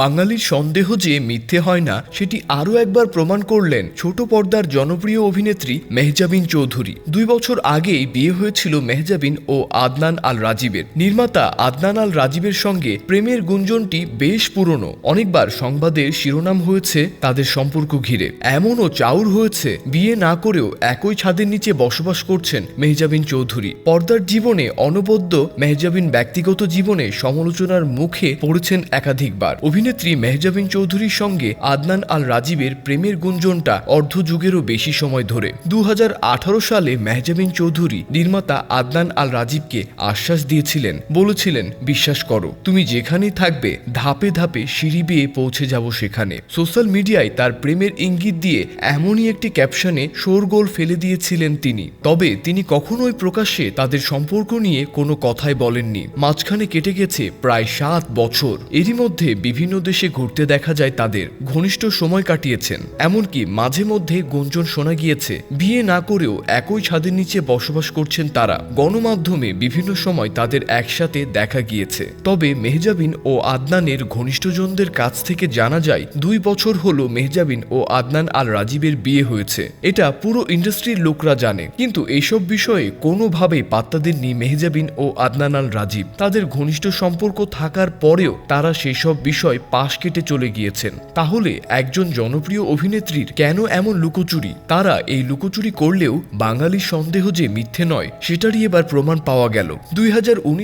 বাঙালির সন্দেহ যে মিথ্যে হয় না, সেটি আরও একবার প্রমাণ করলেন ছোট পর্দার জনপ্রিয় অভিনেত্রী মেহজাবিন চৌধুরী। দুই বছর আগেই বিয়ে হয়েছিল মেহজাবিন ও আদনান আল রাজীবের নির্মাতা আদনান আল রাজীবের সঙ্গে প্রেমের গুঞ্জনটি বেশ পুরনো। অনেকবার সংবাদের শিরোনাম হয়েছে তাদের সম্পর্ক ঘিরে। এমনও চাউর হয়েছে, বিয়ে না করেও একই ছাদের নিচে বসবাস করছেন মেহজাবিন চৌধুরী। পর্দার জীবনে অনবদ্য মেহজাবিন ব্যক্তিগত জীবনে সমালোচনার মুখে পড়েছেন একাধিকবার। অভিনেত্রী মেহজাবিন চৌধুরীর সঙ্গে আদনান আল রাজীবের প্রেমের গুঞ্জনটা অর্ধযুগেরও বেশি সময় ধরে। দু হাজার আঠারো সালে মেহজাবিন চৌধুরী নির্মাতা আদনান আল রাজীবকে আশ্বাস দিয়েছিলেন। বলেছিলেন, বিশ্বাস করো, তুমি যেখানেই থাকবে, ধাপে ধাপে সিঁড়ি বেয়ে পৌঁছে যাব সেখানে। সোশ্যাল মিডিয়ায় তার প্রেমের ইঙ্গিত দিয়ে এমনই একটি ক্যাপশনে শোরগোল ফেলে দিয়েছিলেন তিনি। তবে তিনি কখনোই প্রকাশ্যে তাদের সম্পর্ক নিয়ে কোনো কথাই বলেননি। মাঝখানে কেটে গেছে প্রায় সাত বছর। এরই মধ্যে বিভিন্ন দেশে ঘুরতে দেখা যায় তাদের। ঘনিষ্ঠ সময় কাটিয়েছেন। এমনকি মাঝে মধ্যে গুঞ্জন শোনা গিয়েছে, বিয়ে না করেও একই ছাদের নিচে বসবাস করছেন তারা। গণমাধ্যমে বিভিন্ন সময় তাদের একসাথে দেখা গিয়েছে। তবে মেহজাবিন ও আদনানের ঘনিষ্ঠজনদের কাছ থেকে জানা যায়, দুই বছর হলো মেহজাবিন ও আদনান আল রাজীবের বিয়ে হয়েছে। এটা পুরো ইন্ডাস্ট্রির লোকরা জানে। কিন্তু এইসব বিষয়ে কোনোভাবেই পাত্তা দেননি মেহজাবিন ও আদনান আল রাজীব। তাদের ঘনিষ্ঠ সম্পর্ক থাকার পরেও তারা সেই সব বিষয় পাশ কেটে চলে গিয়েছেন। তাহলে একজন জনপ্রিয় অভিনেত্রীর কেন এমন লুকোচুরি? তারা এই লুকোচুরি করলেও বাঙালির সন্দেহ যে মিথ্যে নয়, সেটারই এবার প্রমাণ পাওয়া গেল। দুই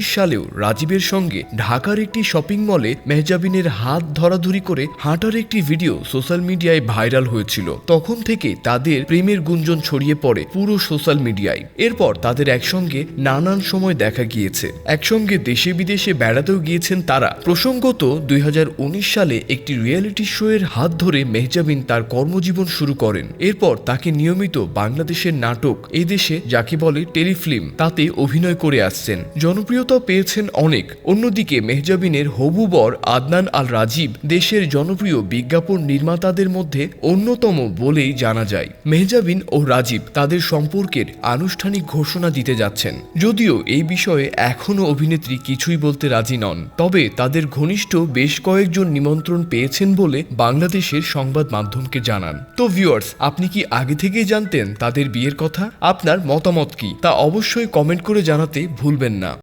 সালেও রাজীবের সঙ্গে ঢাকার একটি শপিং মলে মেহজাবিনের হাত ধরাধরি করে হাঁটার একটি ভিডিও সোশ্যাল মিডিয়ায় ভাইরাল হয়েছিল। তখন থেকে তাদের প্রেমের গুঞ্জন ছড়িয়ে পড়ে পুরো সোশ্যাল মিডিয়ায়। এরপর তাদের একসঙ্গে নানান সময় দেখা গিয়েছে। একসঙ্গে দেশে বিদেশে বেড়াতেও গিয়েছেন তারা। প্রসঙ্গত দুই হাজার সালে একটি রিয়েলিটি শো এর হাত ধরে মেহজাবিন তার কর্মজীবন শুরু করেন। এরপর তাকে নিয়মিত বাংলাদেশের নাটক, এই দেশে যাকে বলে টেলিফিল্ম, তাতে অভিনয় করে আসছেন। জনপ্রিয়তা পেয়েছেন অনেক। অন্যদিকে মেহজাবিনের হবু বর আদনান আল রাজীব দেশের জনপ্রিয় বিজ্ঞাপন নির্মাতাদের মধ্যে অন্যতম বলেই জানা যায়। মেহজাবিন ও রাজীব তাদের সম্পর্কের আনুষ্ঠানিক ঘোষণা দিতে যাচ্ছেন। যদিও এই বিষয়ে এখনও অভিনেত্রী কিছুই বলতে রাজি নন, তবে তাদের ঘনিষ্ঠ বেশ কয়েকজন নিমন্ত্রণ পেয়েছেন বলে বাংলাদেশের সংবাদ মাধ্যমকে জানান। তো ভিউয়ার্স আপনি কি আগে থেকেই জানতেন তাদের বিয়ের কথা? আপনার মতামত কি? তা অবশ্যই কমেন্ট করে জানাতে ভুলবেন না।